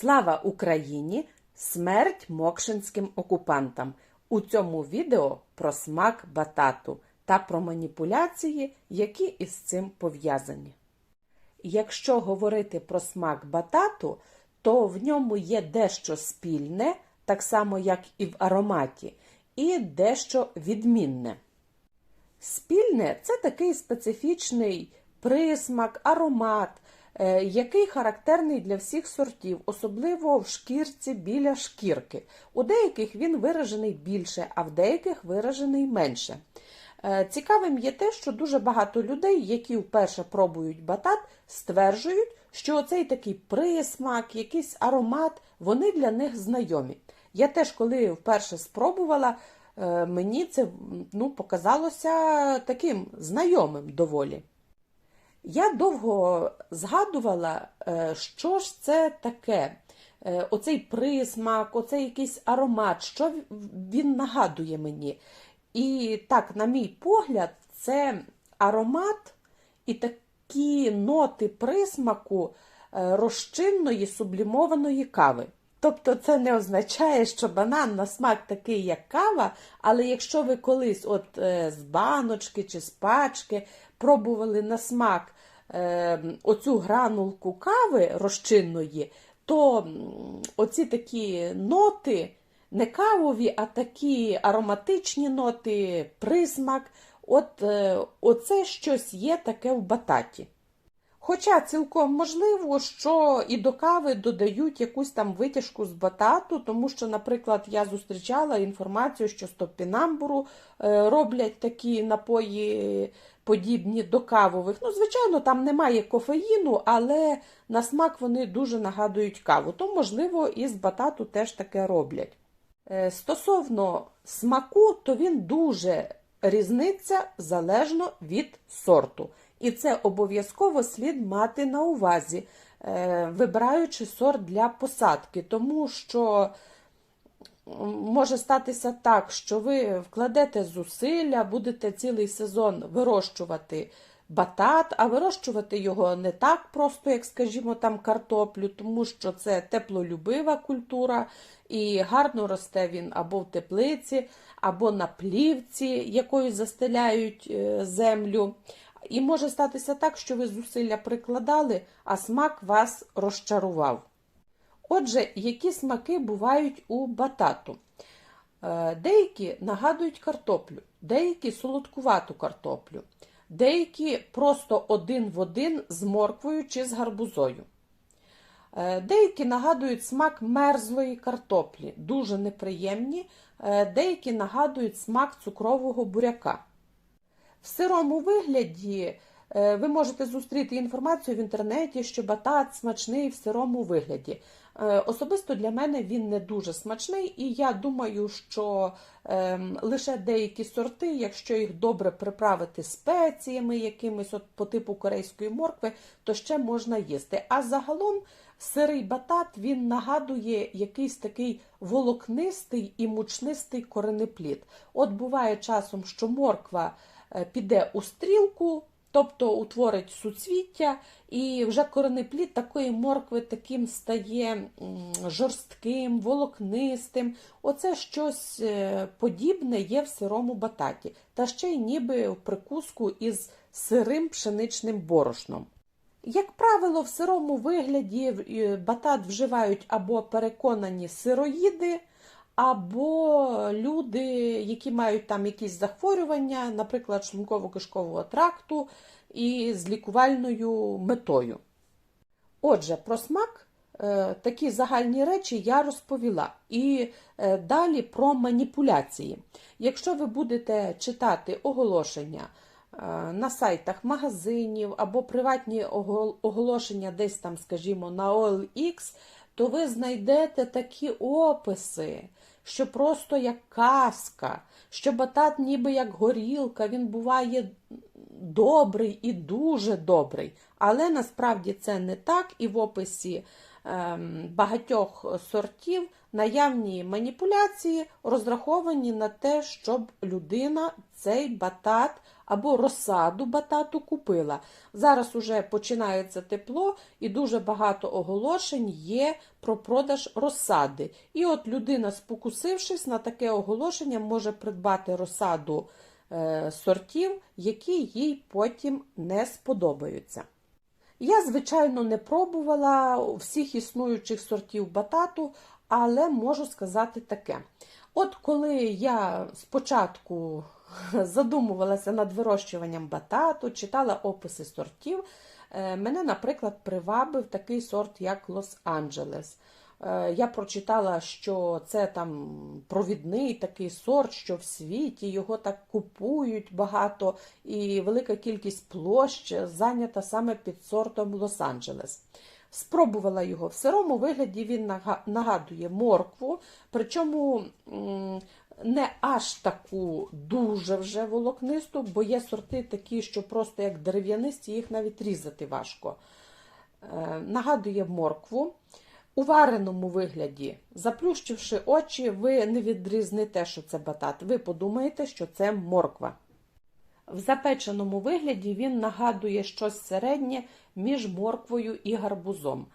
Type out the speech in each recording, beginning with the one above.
Слава Україні! Смерть мокшинським окупантам! У цьому відео про смак батату та про маніпуляції, які із цим пов'язані. Якщо говорити про смак батату, то в ньому є дещо спільне, так само як і в ароматі, і дещо відмінне. Спільне це такий специфічний присмак, аромат, який характерний для всіх сортів, особливо в шкірці біля шкірки. У деяких він виражений більше, а в деяких виражений менше. Е, Цікавим є те, що дуже багато людей, які вперше пробують батат, стверджують, що оцей такий присмак, якийсь аромат, вони для них знайомі. Я теж, коли вперше спробувала, е, мені це ну, показалося таким знайомим доволі. Я довго згадувала, е, що ж це таке, Е, оцей присмак, оцей якийсь аромат, що він нагадує мені. І так, на мій погляд, це аромат і такі ноти присмаку е, розчинної сублімованої кави. Тобто це не означає, що банан на смак такий, як кава, але якщо ви колись от е, з баночки чи з пачки пробували на смак е, оцю гранулку кави розчинної, то оці такі ноти не кавові, а такі ароматичні ноти, присмак, от е, оце щось є таке в бататі. Хоча цілком можливо, що і до кави додають якусь там витяжку з батату, тому що, наприклад, я зустрічала інформацію, що з топінамбуру е, роблять такі напої подібні до кавових. Ну, звичайно, там немає кофеїну, але на смак вони дуже нагадують каву. То, можливо, і з батату теж таке роблять. Е, Стосовно смаку, то він дуже різниться залежно від сорту. І це обов'язково слід мати на увазі, е, вибираючи сорт для посадки, тому що може статися так, що ви вкладете зусилля, будете цілий сезон вирощувати батат, а вирощувати його не так просто, як, скажімо, там картоплю, тому що це теплолюбива культура, і гарно росте він або в теплиці, або на плівці, якою застеляють е, землю. І може статися так, що ви зусилля прикладали, а смак вас розчарував. Отже, які смаки бувають у батату? Е, Деякі нагадують картоплю, деякі солодкувату картоплю, деякі просто один в один з морквою чи з гарбузою. Е, Деякі нагадують смак мерзлої картоплі, дуже неприємні, Е, деякі нагадують смак цукрового буряка. В сирому вигляді е, ви можете зустріти інформацію в інтернеті, що батат смачний в сирому вигляді. Е, Особисто для мене він не дуже смачний, і я думаю, що е, лише деякі сорти, якщо їх добре приправити спеціями якимись от по типу корейської моркви, то ще можна їсти. А загалом сирий батат він нагадує якийсь такий волокнистий і мучнистий коренеплід. От буває часом, що морква піде у стрілку, тобто утворить суцвіття, і вже коренеплід такої моркви таким стає жорстким, волокнистим. Оце щось е, подібне є в сирому бататі, та ще й ніби в прикуску із сирим пшеничним борошном. Як правило, в сирому вигляді е, батат вживають або переконані сироїди, або люди, які мають там якісь захворювання, наприклад, шлунково-кишкового тракту, і з лікувальною метою. Отже, про смак е, такі загальні речі я розповіла. І е, далі про маніпуляції. Якщо ви будете читати оголошення е, на сайтах магазинів або приватні оголошення десь там, скажімо, на OLX, то ви знайдете такі описи, що просто як казка, що батат ніби як горілка, він буває добрий і дуже добрий. Але насправді це не так, і в описі багатьох сортів наявні маніпуляції розраховані на те, щоб людина цей батат або розсаду батату купила. Зараз уже починається тепло і дуже багато оголошень є про продаж розсади. І от людина, спокусившись на таке оголошення, може придбати розсаду е, сортів, які їй потім не сподобаються. Я, звичайно, не пробувала всіх існуючих сортів батату, але можу сказати таке. От коли я спочатку задумувалася над вирощуванням батату, читала описи сортів, е, мене, наприклад, привабив такий сорт, як Лос-Анджелес. Е, Я прочитала, що це там провідний такий сорт, що в світі його так купують багато, і велика кількість площ зайнята саме під сортом Лос-Анджелес. Спробувала його в сирому вигляді. Він нагадує моркву, причому не аж таку дуже вже волокнисту, бо є сорти такі, що просто як дерев'янисті, їх навіть різати важко. Е, Нагадує моркву. У вареному вигляді, заплющивши очі, ви не відрізните, що це батат. Ви подумаєте, що це морква. В запеченому вигляді він нагадує щось середнє між морквою і гарбузом.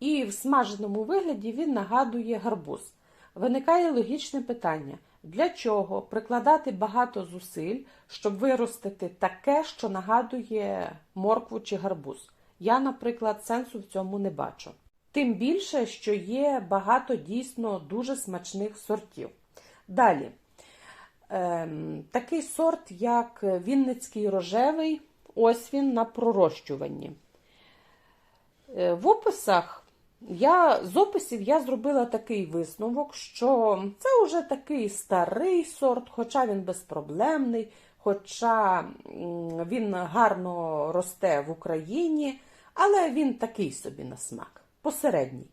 І в смаженому вигляді він нагадує гарбуз. Виникає логічне питання: для чого прикладати багато зусиль, щоб виростити таке, що нагадує моркву чи гарбуз? Я, наприклад, сенсу в цьому не бачу. Тим більше, що є багато дійсно дуже смачних сортів. Далі, ем, такий сорт, як Вінницький рожевий, ось він на пророщуванні. Е, В описах я, з описів я зробила такий висновок, що це вже такий старий сорт, хоча він безпроблемний, хоча він гарно росте в Україні, але він такий собі на смак, посередній.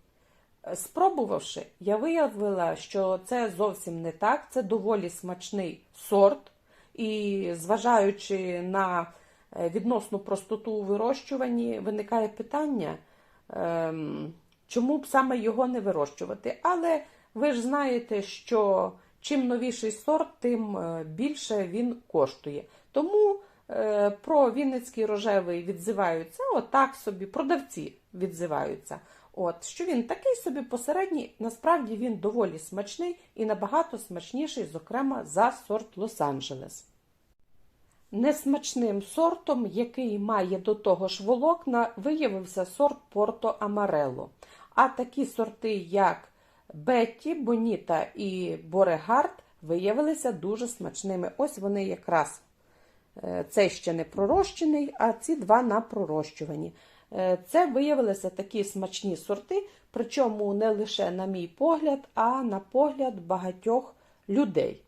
Е, Спробувавши, я виявила, що це зовсім не так, це доволі смачний сорт, і зважаючи на е, відносну простоту у вирощуванні, виникає питання, ем, чому б саме його не вирощувати. Але ви ж знаєте, що чим новіший сорт, тим е, більше він коштує. Тому про Вінницький рожевий відзиваються отак собі, продавці відзиваються. От, що він такий собі посередній, насправді він доволі смачний і набагато смачніший, зокрема, за сорт Лос-Анджелес. Несмачним сортом, який має до того ж волокна, виявився сорт Порто Амарело. А такі сорти, як Бетті, Боніта і Борегард, виявилися дуже смачними. Ось вони якраз е, цей ще не пророщений, а ці два на пророщуванні. Е, Це виявилися такі смачні сорти, причому не лише на мій погляд, а на погляд багатьох людей.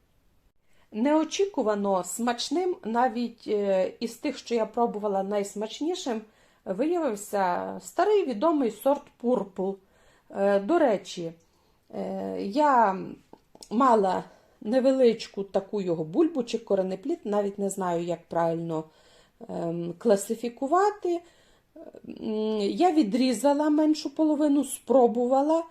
Неочікувано смачним, навіть е, із тих, що я пробувала найсмачнішим, виявився старий відомий сорт Purple. Е, До речі, е, я мала невеличку таку його бульбу чи коренеплід, навіть не знаю, як правильно ем, класифікувати. Я відрізала меншу половину, спробувала,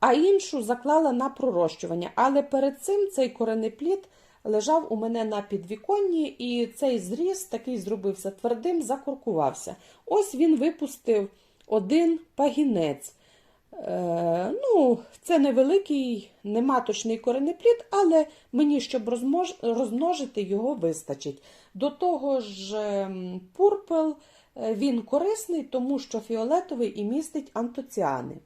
а іншу заклала на пророщування. Але перед цим цей коренеплід лежав у мене на підвіконні, і цей зріз такий зробився твердим, закуркувався. Ось він випустив один пагінець. Е, ну, Це невеликий, нематочний коренеплід, але мені, щоб розмож... розмножити, його вистачить. До того ж, ем, пурпел він корисний, тому що фіолетовий і містить антоціани.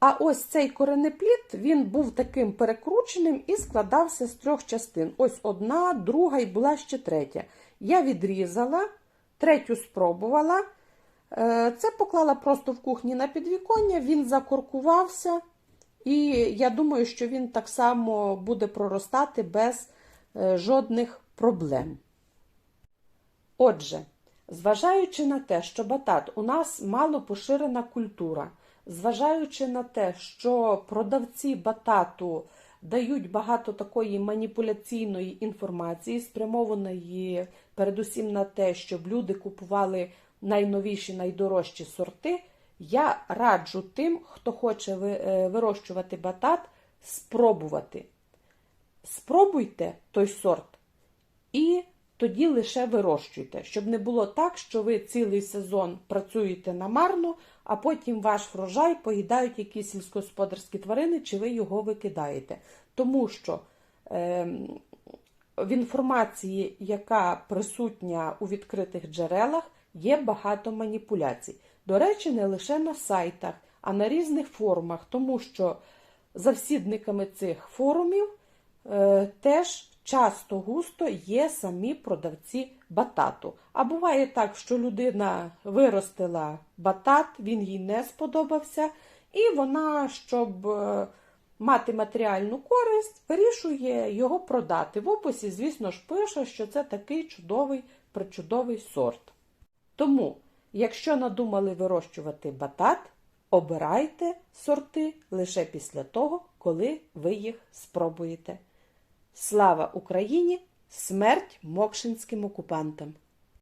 А ось цей коренеплід, він був таким перекрученим і складався з трьох частин. Ось одна, друга і була ще третя. Я відрізала, третю спробувала. Е, Це поклала просто в кухні на підвіконня, він закоркувався, і я думаю, що він так само буде проростати без е, жодних проблем. Отже, зважаючи на те, що батат у нас мало поширена культура, зважаючи на те, що продавці батату дають багато такої маніпуляційної інформації, спрямованої передусім на те, щоб люди купували найновіші, найдорожчі сорти, Я раджу тим, хто хоче е, вирощувати батат, спробувати. Спробуйте той сорт і тоді лише вирощуйте, щоб не було так, що ви цілий сезон працюєте намарно, а потім ваш врожай поїдають якісь сільськогосподарські тварини, чи ви його викидаєте. Тому що ем, в інформації, яка присутня у відкритих джерелах, є багато маніпуляцій. До речі, не лише на сайтах, а на різних форумах, тому що завсідниками цих форумів е, теж часто густо є самі продавці батату. А буває так, що людина виростила батат, він їй не сподобався, і вона, щоб е, мати матеріальну користь, вирішує його продати. В описі, звісно ж, пише, що це такий чудовий, причудовий сорт. Тому, якщо надумали вирощувати батат, обирайте сорти лише після того, коли ви їх спробуєте. Слава Україні! Смерть мокшинським окупантам!